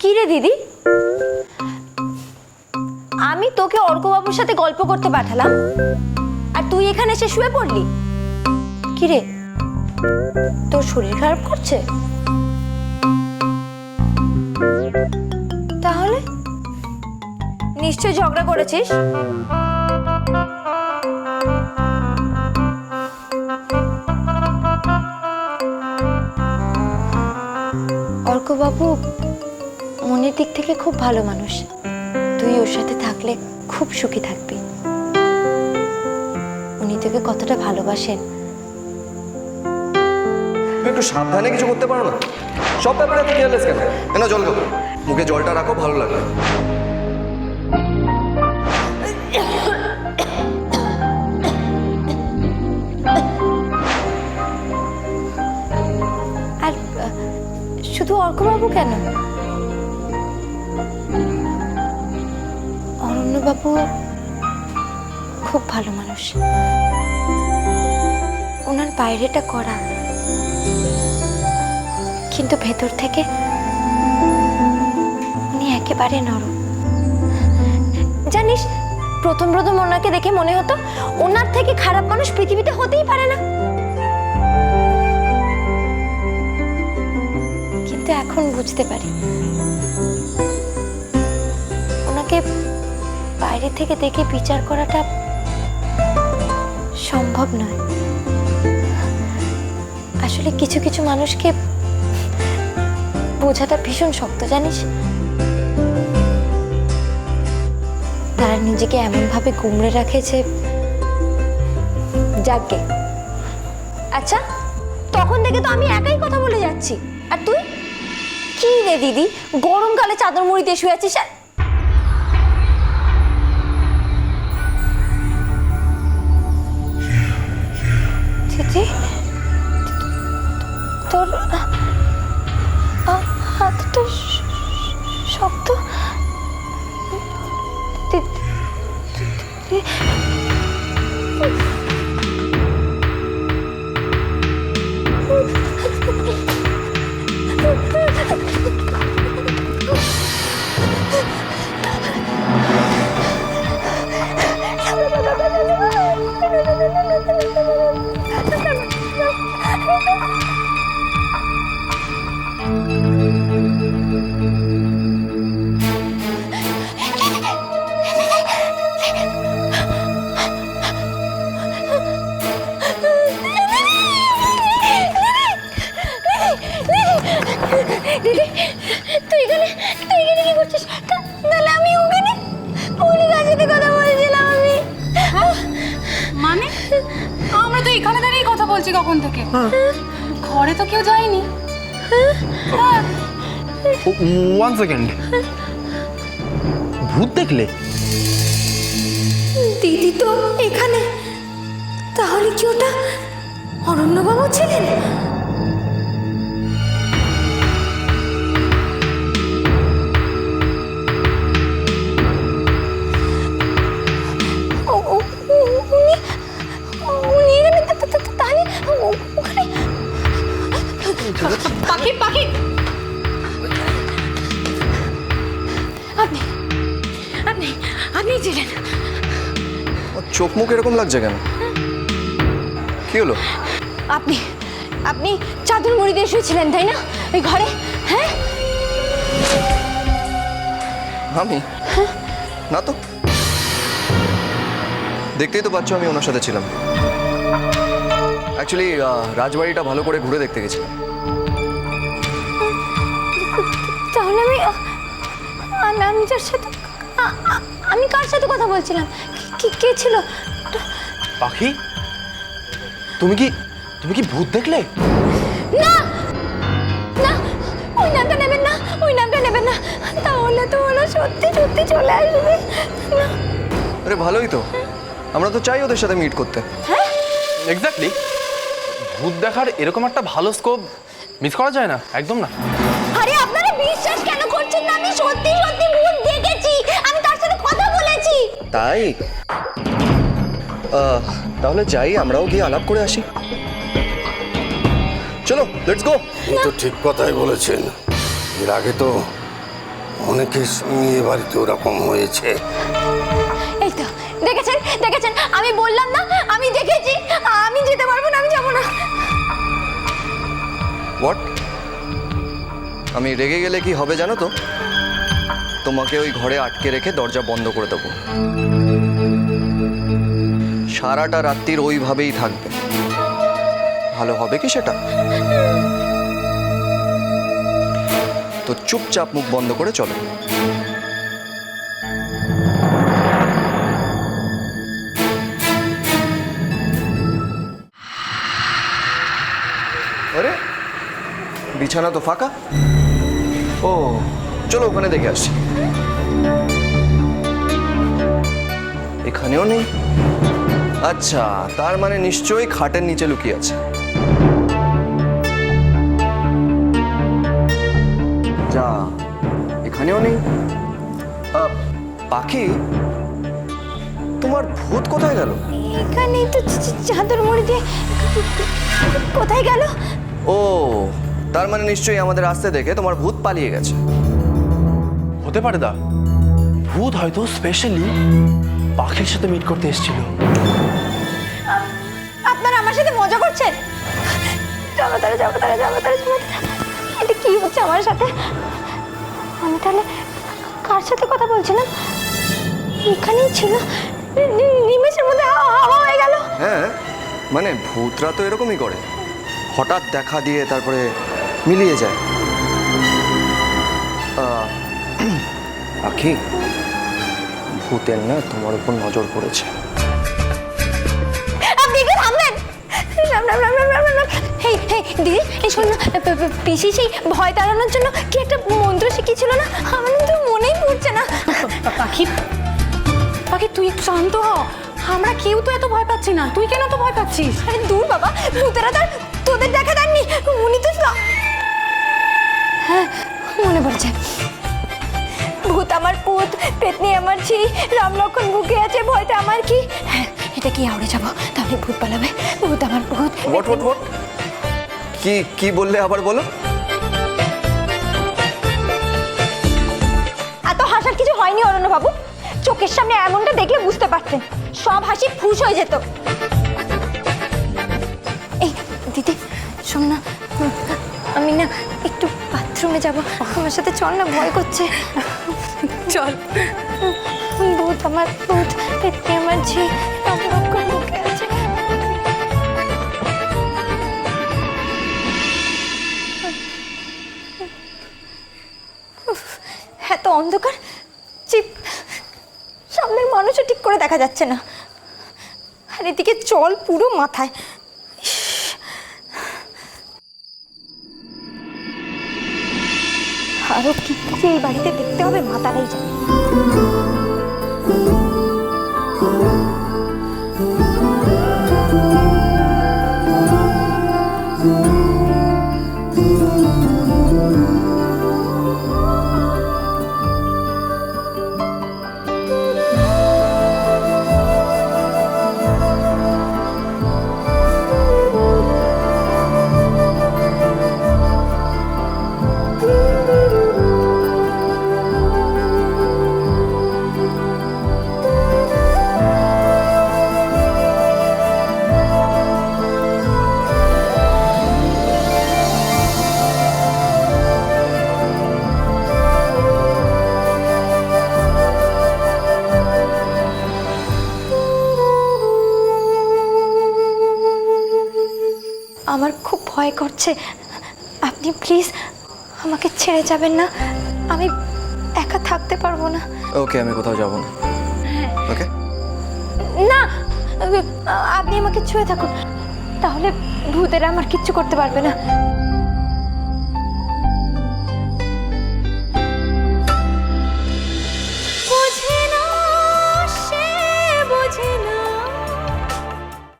কি রে দিদি? আমি তোকে অর্কবাবুর সাথে গল্প করতে পাঠালাম। আর তুই এখানে এসে শুয়ে পড়লি? কি রে তোর শরীর খারাপ করছে? তাহলে? নিশ্চয় ঝগড়া করেছিস? অর্কবাবু মনের দিক থেকে খুব ভালো মানুষ। তুই ওর সাথে থাকলে খুব সুখী থাকবি। উনি তোকে কতটা ভালোবাসেন। একটু সাবধানে কিছু করতে পারো না? সব ব্যাপারে এত কেয়ারলেস কেন? এনা জল খাব? মুখে জলটা রাখো ভালো লাগবে। আর শুধু অর্কবাবু কেন? অরণ্যবাবু খুব ভালো মানুষ। ওনার বাইরেটা করা কিন্তু ভেতর থেকে উনি একেবারে নরম। জানিস, প্রথম প্রথম ওনাকে দেখে মনে হতো ওনার থেকে খারাপ মানুষ পৃথিবীতে হতেই পারে না। কিন্তু এখন বুঝতে পারি। বাইরে থেকে দেখে বিচার করাটা সম্ভব নয়। আসলে কিছু কিছু মানুষকে বোঝাটা ভীষণ শক্ত, জানিস? তারা নিজেকে এমনভাবে গুমড়ে রাখে যাকে আচ্ছা তখন থেকে তো আমি একাই কথা বলে যাচ্ছি। আর তুই? কি রে দিদি? গরমকালে চাদর মুড়ি দিয়ে শুয়ে আছিস আর বলছি কখন থেকে? ঘরে তো কেউ যায়নি। হ্যাঁ ওয়ান সেকেন্ড ভূত দেখলে? দিদি তো এখানে। তাহলে কি ওটা অরণ্যবাবু ছিলেন চোখ মুখ এরকম লাগছে কেন? কি হলো? আপনি আপনি চাদর মুড়ি দিয়ে শুয়েছিলেন তাই না? ওই ঘরে হ্যাঁ? আমি? না তো। দেখতেই তো পাচ্ছ আমি ওনার সাথে ছিলাম। অ্যাকচুয়ালি রাজবাড়িটা ভালো করে ঘুরে দেখতে গেছিলাম। তাহলে আমি আমি যার সাথে আমি কার সাথে কথা বলছিলাম? কি- কে ছিল? পাখি? তুমি কি তুমি কি ভূত দেখলে? না! না! ওই নামটা নেবেন না ওই নামটা নেবেন না। তাহলে তো ওরা সত্যি সত্যি চলে আসবে। না। আরে ভালোই তো। আমরা তো চাই ওদের সাথে মিট করতে। হ্যাঁ? এক্স্যাক্টলি ভূত দেখার এরকম একটা ভালো স্কোপ মিস করা যায় না একদম না। আরে আপনারা বিশ্বাস কেন করছেন না? আমি সত্যি সত্যি ভূত দেখেছি। আমি তার সাথে কথা বলেছি। তাই? তাহলে যাই আমরাও গিয়ে আলাপ করে আসি। চলো লেটস গো তো ঠিক কথাই বলেছেন। এর আগে তো অনেকের সঙ্গে এ বাড়িতে ওরকম হয়েছে। এই তো দেখেছেন? দেখেছেন? আমি বললাম না আমি দেখেছি। আমি যেতে পারব না আমি যাব না। হোয়াট আমি রেগে গেলে কি হবে জানো তো? তোমাকে ওই ঘরে আটকে রেখে দরজা বন্ধ করে দেবো। সারাটা রাত্রির ওইভাবেই থাকবে। ভালো হবে কি সেটা? তো চুপচাপ মুখ বন্ধ করে চলো। আরে বিছানা তো ফাঁকা। ও, চলো ওখানে দেখে আসি। এখানেও নেই। আচ্ছা তার মানে নিশ্চয়ই খাটের নিচে লুকিয়ে আছে। যা এখানেও নেই। আহ, পাখি তোমার ভূত কোথায় গেল? এখানেই তো চাদর মুড়ি দিয়ে কোথায় গেল? ও তার মানে নিশ্চয়ই আমাদের আসতে দেখে তোমার ভূত পালিয়ে গেছে। হতে পারে দা ভূত হয়তো স্পেশালি পাখির সাথে মিট করতে এসেছিল। করছেন যাব তারা যাব তারা যাব তারা যাব। এটা কি হচ্ছে আমার সাথে? আমি তাহলে কার সাথে কথা বলছিলাম এখানেই ছিল। নিমেষের মধ্যে হাওয়া হয়ে গেল। হ্যাঁ মানে ভূতরা তো এরকমই করে। হঠাৎ দেখা দিয়ে তারপরে মিলিয়ে যায়। আহ, পাখি ভূতের না তোমার উপর নজর পড়েছে। হেই হেই দিদি এই শোন না পিসি সেই ভয় তাড়ানোর জন্য কি একটা মন্ত্র শিখিয়েছিল না? আমার তো মনেই পড়ছে না। পাখি। পাখি তুই শান্ত হ। আমরা কেউ তো এত ভয় পাচ্ছি না। তুই কেন তো ভয় পাচ্ছিস? আরে দূর বাবা ভূতেরা তার তোদের দেখা দেননি উনি তো হ্যাঁ মনে পড়ছে। ভূত আমার পুত পেতনি আমার ছি রাম লক্ষণ বুকে আছে ভয়টা আমার কি? হ্যাঁ এটা কি আউড়ে যাব? তাহলে ভূত পালাবে। ভূত আমার ভূত। হোয়াট হোয়াট হোয়াট কি কি বললে আবার বলো? এত হাসার কিছু হয়নি অরণ্য বাবু চোখের সামনে এমনটা দেখলে বুঝতে পারতেন। সব হাসি ফুস হয়ে যেত। এই দিদি শোন না। আমি না একটু বাথরুমে যাব। আমার সাথে চল না ভয় করছে। চল। ভূত আমার ভূত পেটে আমার ঝি রকম মুখে আছে এত অন্ধকার চিপ সামনের মানুষও ঠিক করে দেখা যাচ্ছে না আর এদিকে জল পুরো মাথায়। আরও কি এই বাড়িতে দেখতে হবে মাতারাই জানে আমার খুব ভয় করছে। আপনি প্লিজ আমাকে ছেড়ে যাবেন না। আমি একা থাকতে পারব না। ওকে আমি কোথাও যাব না। ওকে? না আপনি আমাকে ছুঁয়ে থাকুন। তাহলে ভূতেরা আমার কিচ্ছু করতে পারবে না।